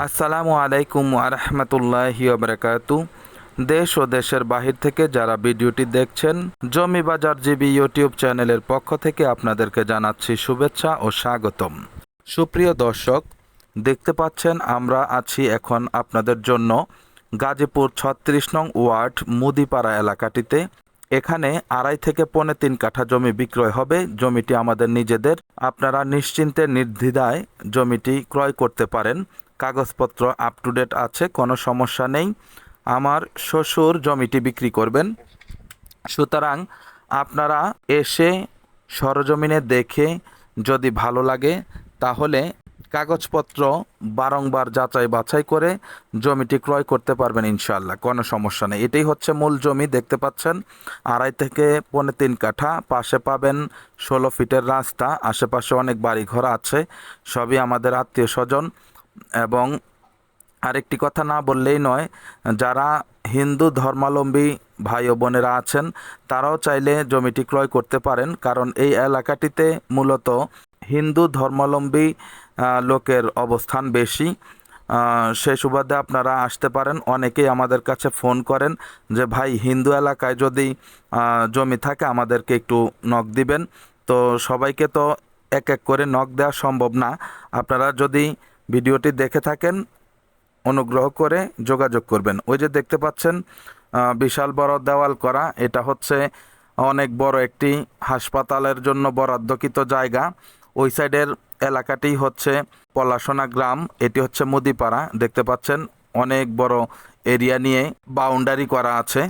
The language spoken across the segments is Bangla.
আসসালামু আলাইকুম আরহামতুল্লাহি বারাকাতু। দেশ ও দেশের বাহির থেকে যারা ভিডিওটি দেখছেন জমি বাজার জিবি ইউটিউব চ্যানেলের পক্ষ থেকে আপনাদেরকে জানাচ্ছি শুভেচ্ছা ও স্বাগতম। সুপ্রিয় দর্শক, দেখতে পাচ্ছেন আমরা আছি এখন আপনাদের জন্য গাজীপুর ছত্রিশ নং ওয়ার্ড মুদিপাড়া এলাকাটিতে। এখানে আড়াই থেকে পৌনে তিন কাঠা জমি বিক্রয় হবে। জমিটি আমাদের নিজেদের। আপনারা নিশ্চিন্তে নির্দ্বিধায় জমিটি ক্রয় করতে পারেন। কাগজপত্র আপ টু ডেট আছে, কোনো সমস্যা নেই। আমার শ্বশুর জমিটি বিক্রি করবেন। সুতরাং আপনারা এসে সরজমিনে দেখে যদি ভালো লাগে, তাহলে কাগজপত্র বারংবার যাচাই বাছাই করে জমিটি ক্রয় করতে পারবেন ইনশাল্লাহ কোনো সমস্যা নেই। এটাই হচ্ছে মূল জমি, দেখতে পাচ্ছেন? আড়াই থেকে পৌনে তিন কাঠা, পাশে পাবেন ষোলো ফিটের রাস্তা, আশেপাশে অনেক বাড়ি ঘর আছে, সবই আমাদের আত্মীয় স্বজন। এবং আরেকটি কথা না বললেই নয় যারা হিন্দু ধর্মাবলম্বী ভাই ও বোনেরা আছেন তারাও চাইলে জমিটি ক্রয় করতে পারেন কারণ এই এলাকাটিতে মূলত হিন্দু ধর্মাবলম্বী আহ, লোকের অবস্থান বেশি। আহ, সে সুবাদে আপনারা আসতে পারেন অনেকেই আমাদের কাছে ফোন করেন যে ভাই হিন্দু এলাকায় যদি জমি থাকে আমাদেরকে একটু নখ দিবেন। তো সবাইকে তো এক এক করে নখ দেওয়া সম্ভব না। আপনারা যদি ভিডিওটি দেখে থাকেন, অনুগ্রহ করে যোগাযোগ করবেন। ওই যে দেখতে পাচ্ছেন বিশাল বড় দেওয়াল করা। এটা হচ্ছে অনেক বড় একটি হাসপাতালের জন্য বরাদ্দকৃত জায়গা। ওই সাইডের এলাকাটি হচ্ছে পলাশোনা গ্রাম, এটি হচ্ছে মুদিপাড়া। দেখতে পাচ্ছেন, অনেক বড় এরিয়া নিয়ে বাউন্ডারি করা আছে।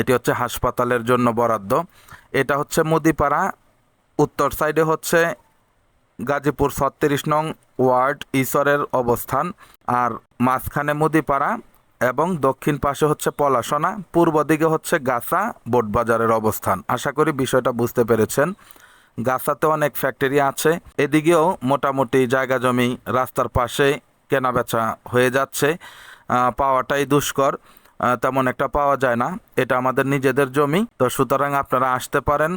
এটি হচ্ছে হাসপাতালের জন্য বরাদ্দ। এটা হচ্ছে মুদিপাড়া। উত্তর সাইডে হচ্ছে গাজীপুর ছত্রিশ নং ওয়ার্ড ঈশ্বরের অবস্থান, আর মাঝখানে মুদিপাড়া এবং দক্ষিণ পাশে হচ্ছে পলাশনা, পূর্ব দিকে হচ্ছে গাছা বোটবাজারের অবস্থান। আশা করি বিষয়টা বুঝতে পেরেছেন। গাছাতে অনেক ফ্যাক্টরি আছে, এদিকেও মোটামুটি জায়গা জমি রাস্তার পাশে কেনাবেচা হয়ে যাচ্ছে। পাওয়াটাই দুষ্কর তেমন একটা পাওয়া যায় না, এটা আমাদের নিজেদের জমি, তো সুতরাং আপনারা আসতে পারেন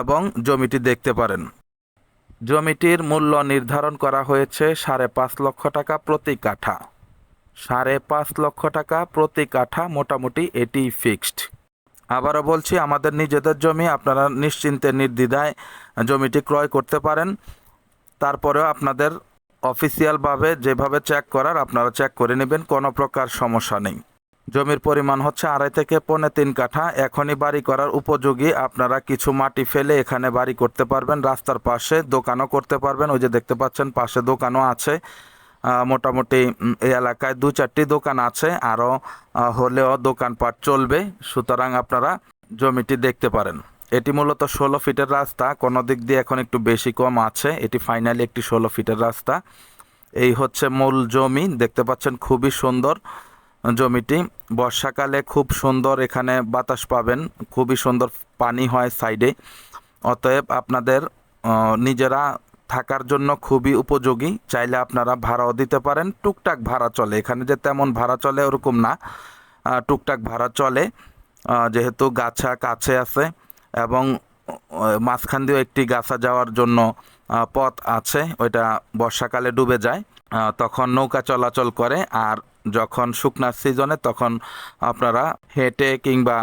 এবং জমিটি দেখতে পারেন। জমিটির মূল্য নির্ধারণ করা হয়েছে সাড়ে পাঁচ লক্ষ টাকা প্রতি কাঠা। সাড়ে পাঁচ লক্ষ টাকা প্রতি কাঠা মোটামুটি এটি ফিক্সড। আবারও বলছি, আমাদের নিজেদের জমি আপনারা নিশ্চিন্তে নির্দ্বিধায় জমিটি ক্রয় করতে পারেন। তারপরেও আপনাদের অফিসিয়ালভাবে যেভাবে চেক করার আপনারা চেক করে নেবেন, কোনো প্রকার সমস্যা নেই। জমির পরিমাণ হচ্ছে আড়াই থেকে পৌনে তিন কাঠা। এখনই বাড়ি করার উপযোগী। আপনারা কিছু মাটি ফেলে এখানে বাড়ি করতে পারবেন, রাস্তার পাশে দোকানও করতে পারবেন। ওই যে দেখতে পাচ্ছেন, পাশে দোকানও আছে। মোটামুটি এই এলাকায় দু চারটি দোকান আছে। আরও হলেও দোকানপাট চলবে। সুতরাং আপনারা জমিটি দেখতে পারেন। এটি মূলত ষোলো ফিটের রাস্তা। কোনো দিক দিয়ে এখন একটু বেশি কম আছে। এটি ফাইনালি একটি ষোলো ফিটের রাস্তা। এই হচ্ছে মূল জমি। দেখতে পাচ্ছেন, খুবই সুন্দর। জমিটি। বর্ষাকালে খুব সুন্দর এখানে বাতাস পাবেন। খুবই সুন্দর পানি হয় সাইডে। অতএব আপনাদের নিজেরা থাকার জন্য খুবই উপযোগী। চাইলে আপনারা ভাড়াও দিতে পারেন। টুকটাক ভাড়া চলে। এখানে যে তেমন ভাড়া চলে ওরকম না। টুকটাক ভাড়া চলে। যেহেতু গাছা কাছে আছে এবং মাঝখান দিয়েও একটি গাছা যাওয়ার জন্য পথ আছে। ওইটা বর্ষাকালে ডুবে যায়। তখন নৌকা চলাচল করে। আর যখন শুকনার সিজনে তখন আপনারা হেঁটে কিংবা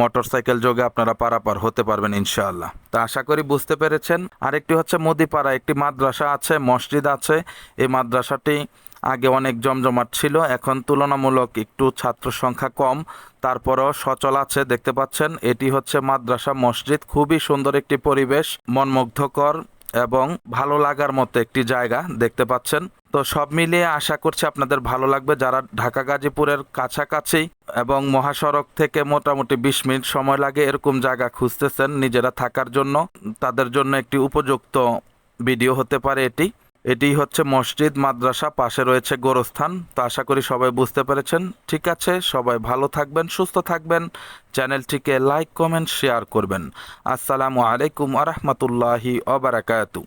মোটর সাইকেল যোগে আপনারা পারাপার হতে পারবেন ইনশাআল্লাহ। তা আশা করি বুঝতে পেরেছেন। আরেকটি হচ্ছে মুদিপাড়া, একটি মাদ্রাসা আছে, মসজিদ আছে। এই মাদ্রাসাটি আগে অনেক জমজমাট ছিল, এখন তুলনামূলক একটু ছাত্র সংখ্যা কম। তারপরও সচল আছে, দেখতে পাচ্ছেন। এটি হচ্ছে মাদ্রাসা মসজিদ, খুবই সুন্দর একটি পরিবেশ, মনমুগ্ধকর। এবং ভালো লাগার মতো একটি জায়গা দেখতে পাচ্ছেন। তো সব মিলিয়ে আশা করছি আপনাদের ভালো লাগবে। যারা ঢাকা গাজীপুরের কাছাকাছি এবং মহাসড়ক থেকে মোটামুটি বিশ মিনিট সময় লাগে এরকম জায়গা খুঁজতেছেন নিজেরা থাকার জন্য, তাদের জন্য একটি উপযুক্ত ভিডিও হতে পারে এটি। এটি হচ্ছে মসজিদ, মাদ্রাসা, পাশে রয়েছে গোরস্থান। তো আশা করি সবাই বুঝতে পেরেছেন। ঠিক আছে, সবাই ভালো থাকবেন, সুস্থ থাকবেন। চ্যানেলটিকে লাইক, কমেন্ট, শেয়ার করবেন। আসসালামু আলাইকুম আরহামতুল্লাহি অবরাকাতু